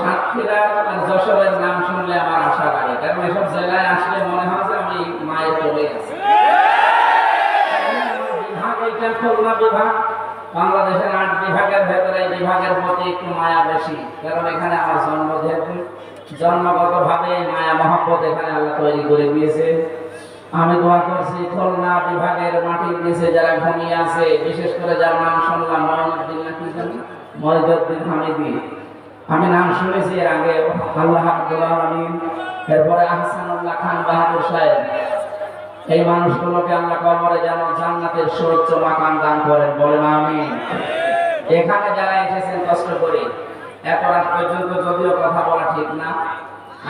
সাতক্ষীরা আর যশোরের নাম শুনলে আমার আশা কারণ এসব জেলায় আসলে মনে হয় যে আমি মায়ের আছি। বিভাগ খুলনা বিভাগ, বাংলাদেশের আট বিভাগের ভেতরে বিভাগের প্রতি একটু মায়া বেশি। কারণ এখানে আমার জন্ম যেহেতু জন্মগত ভাবে মায়া মহব্বত এখানে আল্লাহ তৈরি করে দিয়েছে। আমি দোয়া করছি খুলনা বিভাগের মাটির নিচে যারা ঘুমিয়ে আছে, বিশেষ করে যার নাম শুনলাম ময়নুদ্দিন নাকি মহিদুদ্দিন হামিদি। আমি নাম শুনেছি এর আগে আল্লাহ আব্দুল আলমিন, এরপরে আহসানুল্লাহ খান বাহাদুর সাহেব। এই মানুষগুলোকে আল্লাহ কবরে যেন জান্নাতের সৌচ্চ মাকাম দান করেন, বলেন আমি এখানে যারা এসেছেন, কষ্ট করে। এত রাত পর্যন্ত যদিও কথা বলা ঠিক না।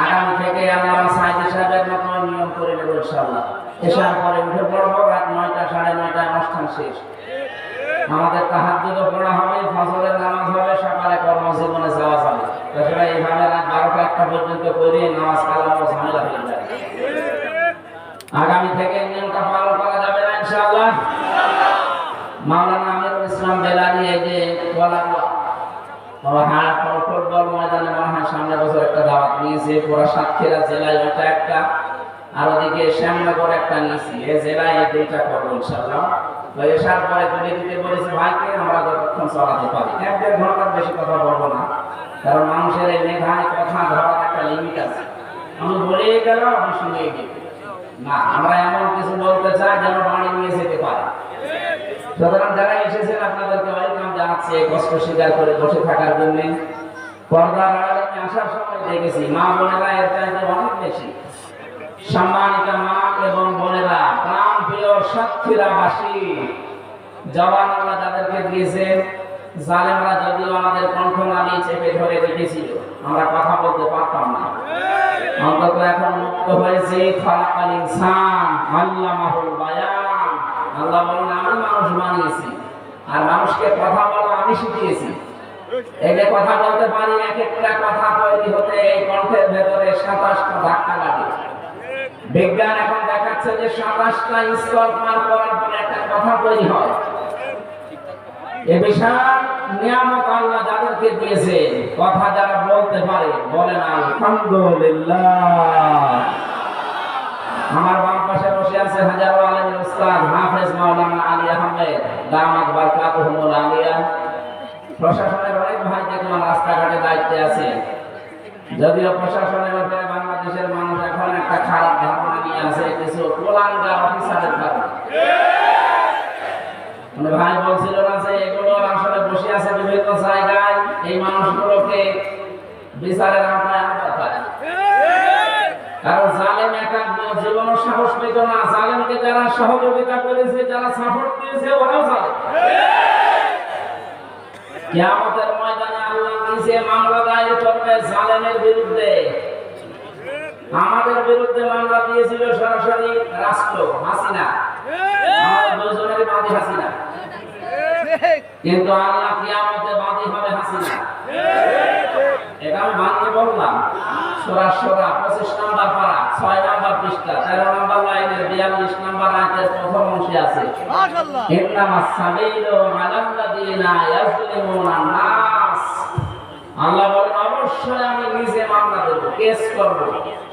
আগামী থেকে আমরা সাইদি সাহেবের মতো নিয়ম করে নেব ইনশাল্লাহ এসার পরে উঠে পড়ব, রাত নয়টা, সাড়ে নয়টায় অনুষ্ঠান শেষ। আমাদের তাহাজ্জুদও পড়া হবে, ফজরের নামাজ হবে, সকালে কর্মজীবনে যাওয়া বারোটা একটা আগামী থেকে নিয়মটা পালন করা যাবে না ইনশাআল্লাহ। মাওলানা আমিরুল ইসলাম বেলারি এই যে বলা ফুটবল ময়দানে মনে হয় সামনে বছর একটা দাওয়াত নিয়েছে, পুরো সাতক্ষীরা জেলায় ওটা একটা, আর ওদিকে শ্যামনগর একটা নিয়েছি, এই জেলায় এই দুইটা করব ইনশাআল্লাহ। এসার পরে তুমি দিতে বলেছি ভাইকে আমরা যতক্ষণ চলাতে পারি? এক দেড় ঘণ্টার বেশি কথা বলব না। কারণ মানুষের এই মেঘায় কথা ধরার একটা লিমিট আছে। আমি বলেই গেল আপনি শুনে গেলে না, আমরা এমন কিছু বলতে চাই যেন বাড়ি নিয়ে যেতে পারে। সুতরাং যারা এসেছেন আপনাদেরকে ওয়েলকাম জানাচ্ছি কষ্ট স্বীকার করে বসে থাকার জন্য। পর্দার আড়ালে আসার সময় দেখেছি, মা বোনেরা এর চাইতে অনেক বেশি। সম্মানিত মা এবং বোনেরা প্রাণ প্রিয় সাতক্ষীরাবাসী জবান আল্লাহ যাদেরকে দিয়েছেন, জালেমরা যদিও আমাদের কণ্ঠ নামি চেপে ধরে রেখেছিল, আমরা কথা বলতে পারতাম না। অন্তত এখন মুক্ত হয়েছে, খালাকাল ইনসান, আল্লামাহুল বায়ান। আল্লাহ বলেন, আমি মানুষ বানিয়েছি, আর মানুষকে কথা বলা আমি শিখিয়েছি। যে কথা বলতে পারি, এক একটা কথা তৈরি হতে এই কণ্ঠের ভেতরে সাতাশটা ধাক্কা লাগে। বিজ্ঞান এখন দেখাচ্ছে যে সাতাশটা স্তর পার করার একটা কথা তৈরি হয়। এ বিশাল আল্লাহ যাদেরকে দিয়েছে, কথা যারা বলতে পারে, বলেন আলহামদুলিল্লাহ। আমার বাম পাশে বসে আছে হাজারো আলমের উস্তাদ হাফেজ মাওলানা আলী আহমেদ আলিয়া প্রশাসনের অনেক ভাই দেখলাম রাস্তাঘাটে দায়িত্বে আছে। যদিও প্রশাসনের ব্যাপারে বাংলাদেশের মানুষ এখন একটা খারাপ ধারণা নিয়ে আছে কিছু কোলাঙ্গা অফিসারের কারণে ভাই বলছিল না যে এগুলো আসলে বসে আছে বিভিন্ন জায়গায়, এই মানুষগুলোকে বিচারের আওতায় আনা দরকার কারণ জালেম একা জীবন সাহস পেত না। জালেমকে যারা সহযোগিতা করেছে, যারা সাপোর্ট দিয়েছে, ওরাও জালেম। কিয়ামতের ময়দানে আল্লাহ নিজে মামলা দায়ের করবে জালেমের বিরুদ্ধে। আমাদের বিরুদ্ধে মামলা দিয়েছিল সরাসরি রাষ্ট্র হাসিনা। দুজনেরই বাদী হাসিনা। কিন্তু আল্লাহ কিয়ামতে বাদী হবে হাসিনা। এটা আমি বাংলা বললাম সোরা সোরা পঁচিশ নাম্বার পারা ছয় নাম্বার পৃষ্ঠা তেরো নাম্বার লাইনের বিয়াল্লিশ নাম্বার আয়াতের প্রথম অংশে আছে। মাশাআল্লাহ। সাবিলু আলাল্লাযিনা ইয়াজলিমুনা নাস। আল্লাহ বলেন অবশ্যই আমি নিজে মামলা দেব কেস করব।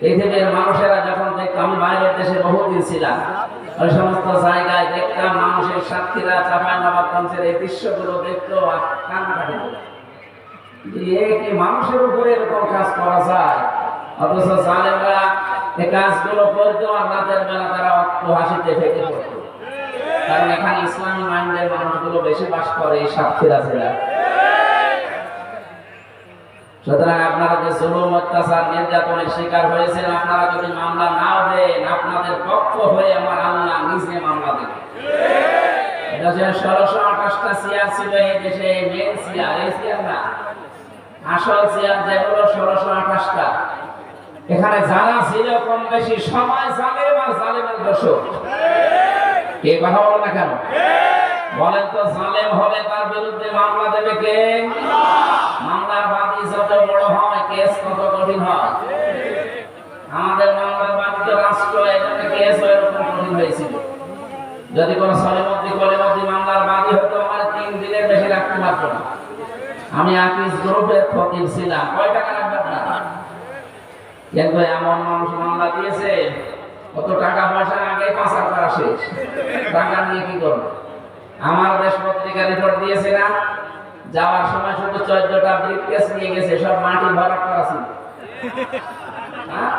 পৃথিবীর মানুষেরা যখন দেখতাম বাইরের দেশে বহুদিন ছিলাম, ওই সমস্ত জায়গায় দেখতাম মানুষের চাপাই নবাবগঞ্জের এই দৃশ্যগুলো দেখতো আর কান্নাকাটি কি মানুষের উপরে এরকম কাজ করা যায়? অথচ জালেমরা এই কাজগুলো করতো আর রাতের বেলা তারা অক্ত হাসিতে ফেঁকে পড়তো। কারণ এখানে ইসলামী মাইন্ডের মানুষগুলো বেশি বাস করে এই সাতক্ষীরা জেলায়। সুতরাং আপনারা যে জুলুম, অত্যাচার, নির্যাতনের শিকার হয়েছেন, আপনারা যদি মামলা নাও দেন, আপনাদের পক্ষ হয়ে আমার আল্লাহ নিজে মামলা দেবে যে ষোলোশো আঠাশটা ছিল এই দেশে মেন এই না। আসল যেগুলো ষোলোশো আঠাশটা। এখানে যারা ছিল কম বেশি সবাই জালেম আর জালেমের দোষক কে কথা বলো না কেন? বলেন তো জালেম হবে তার বিরুদ্ধে মামলা দেবে কে? আমি খতিব ছিলাম। টাকা রাখবেন কিন্তু এমন মানুষ মামলা দিয়েছে, কত টাকা পয়সা আগে পাচার করা শেষ। টাকা নিয়ে কি করবে? আমার দেশ পত্রিকা রিপোর্ট দিয়েছে না যাওয়ার সময় শুধু চোদ্দটা ব্রিফকেস নিয়ে গেছে সব মাটি ভরা করা ছিল। হ্যাঁ?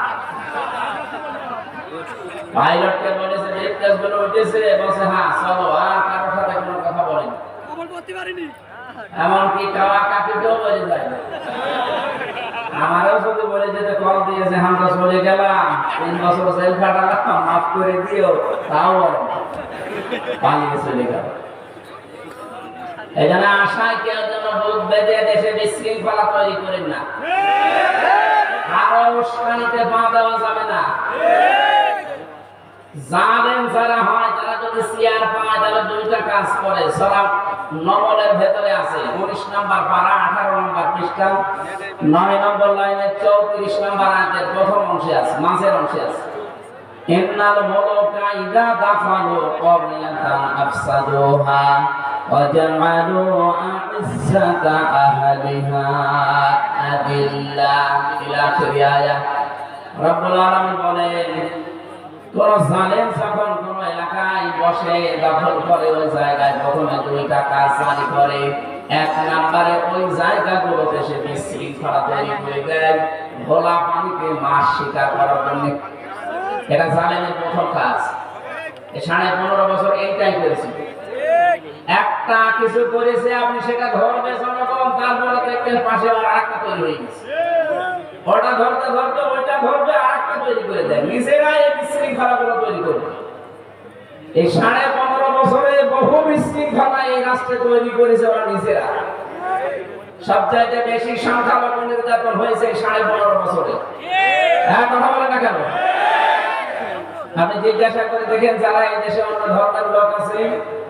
পাইলটকে বলেছে ব্রিফকেসগুলো উঠেছে বলছে হ্যাঁ চলো আর কারোর সাথে কোনো কথা বলেন। খবর করতে পারিনি। এমনকি কাওয়া কাকিকেও বলে যায় আমারও শুধু বলে যেতে কল দিয়েছে আমরা চলে গেলাম। তিন বছর খাটালাম মাফ করে দিও তাও বলে পালিয়ে চলে গেল। এই আশায় কেউ যেন বুক বেঁধে দেশে বিশৃঙ্খলা তৈরি করেন না। আরও উস্কানিতে পা দেওয়া যাবে না। জালেম যারা হয়, তারা যদি চেয়ার পায় তাহলে দুইটা কাজ করে। সরা নবলের ভেতরে আছে। উনিশ নম্বর পারা আঠারো নম্বর পৃষ্ঠা। নয় নম্বর লাইনে চৌত্রিশ নম্বর আয়াতের প্রথম অংশে আছে, মাঝের অংশে আছে। ইন্নাল মুলুকা ইযা দাখালু ক্বরিয়াতান আফসাদুহা। জাআলু আ'izzata আহলিহা আদিল্লা ইলা আখির আয়াত রব্বুল আলামিন বলেন, কোন জালেম যখন কোন এলাকায় বসে দখল করে ওই জায়গায় প্রথমে দুইটা কাজ জারি করে, এক নম্বরে ওই জায়গাগুলোতে সে বিশৃঙ্খলা তৈরি করে দেয় ভোলা পানিতে মাছ শিকার করার জন্য। এটা জালেমের প্রথম কাজ। সাড়ে পনেরো বছর এইটাই করেছে। একটা কিছু করেছে, আপনি সেটা ধরবে জনগণ, তারপরে দেখবেন পাশে আর একটা তৈরি হয়ে গেছে। ওটা ধরতে ধরতে ওইটা ধরবে তৈরি করে দেয়। নিজেরা এই বিশৃঙ্খলাগুলো তৈরি করবে। এই সাড়ে পনেরো বছরে বহু বিশৃঙ্খলা এই রাষ্ট্রে তৈরি করেছে ওরা নিজেরা। সবচাইতে বেশি সংখ্যালঘু নির্যাতন হয়েছে সাড়ে পনেরো বছরে। হ্যাঁ কথা বলে না কেন? আপনি জিজ্ঞাসা করে দেখেন যারা এই দেশে অন্য ধর্মের লোক আছে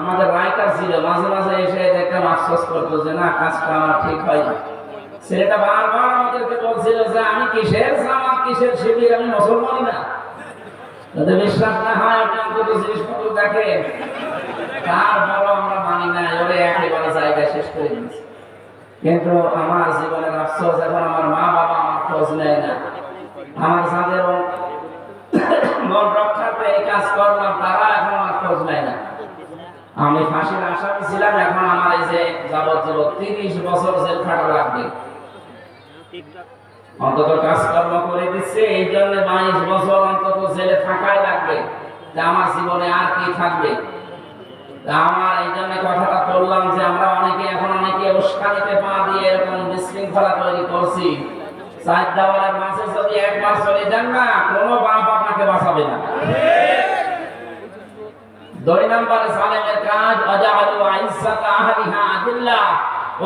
আমাদের রায়কার ছিল, মাঝে মাঝে এসে দেখতাম আফসোস করতো যে না, কাজটা আমার ঠিক হয় না। ছেলেটা বারবার আমাদেরকে বলছিল যে, আমি কিসের জামাত, কিসের শিবির? আমি মুসলমানই না। যদি বিশ্বাস না হয় আপনি অন্তত জিনিসপত্র দেখেন। তারপরও আমরা মানি না ওরে একেবারে জায়গা শেষ করে দিয়েছি। কিন্তু আমার জীবনের আফসোস, এখন আমার মা বাবা আমার খোঁজ নেয় না। আমার যাদের রক্ষার্থে এই কাজ করলাম তারা এখন আমার খোঁজ নেয় না আমি ফাঁসির আসামি ছিলাম, এখন আমার এই যে যাবজ্জীব তিরিশ বছর জেল খাটা লাগবে। অন্তত কাজকর্ম করে দিচ্ছে, এই জন্য বাইশ বছর অন্তত জেলে থাকাই লাগবে। আমার জীবনে আর কি থাকবে? আমার এই জন্য কথাটা বললাম যে আমরা অনেকে এখন অনেকে উস্কানিতে পা দিয়ে এরকম বিশৃঙ্খলা তৈরি করছি। চার দেওয়ালের মাঝে যদি একবার চলে যান না, কোনো বাপ আপনাকে বাঁচাবে না। দুই নম্বরে সালেমের কাজ অজাহাদু আইসাত আহলিহা আদিল্লা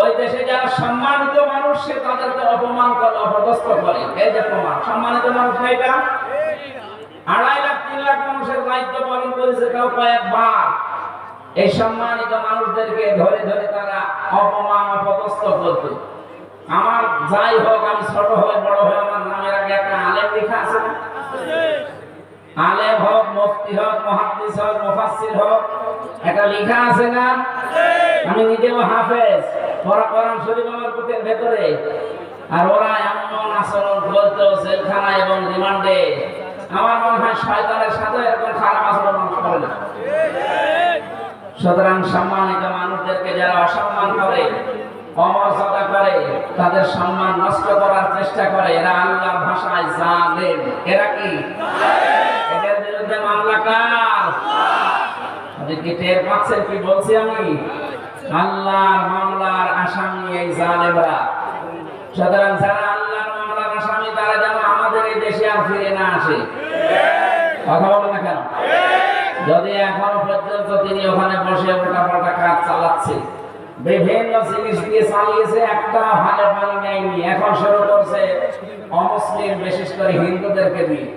ওই দেশে যারা সম্মানিত মানুষ, সে তাদেরকে অপমান করে, অপদস্থ করে। এই যে প্রমাণ, সম্মানিত মানুষ এটা? আড়াই লাখ, তিন লাখ মানুষের দায়িত্ব পালন করেছে কেউ কয়েকবার। এই সম্মানিত মানুষদেরকে ধরে ধরে তারা অপমান, অপদস্থ করত আমার যাই হোক, আমি ছোট হয়ে, বড় হয়ে, আমার নামের আগে একটা আলেম লেখা আছে আলেম হোক মুফতি হোক মুহাদ্দিস হোক মুফাসসির হোক একটা লেখা আছে না? আমি নিজেও হাফেজ, পড়া কোরআন শরীফ আমার বুকের ভেতরে। আর ওরা এমন আচরণ করতো জেলখানা এবং রিমান্ডে। আমার মনে হয় শয়তানের সাথে এরকম খারাপ আচরণ করে না। সুতরাং সম্মানিত মানুষদেরকে যারা অসম্মান করে অমর্যাদা করে, তাদের সম্মান নষ্ট করার চেষ্টা করে, এরা আল্লাহর ভাষায় জালেম। এরা কি? এদের বিরুদ্ধে মামলা কার? টের পাচ্ছেন কি বলছি আমি? আল্লাহর মামলার আসামি এই জালেমরা। যারা আল্লাহর মামলার আসামি, তারা যেন আমাদের এই দেশে আর ফিরে না আসে। কথা বলে না কেন? যদি এখনও পর্যন্ত তিনি ওখানে বসে কাজ চালাচ্ছে, বিভিন্ন জিনিস দিয়ে চালিয়েছে, একটা ভালো পানি নেয়নি, এখন শুরু করছে অমুসলিম, বিশেষ করে হিন্দুদেরকে দিয়ে।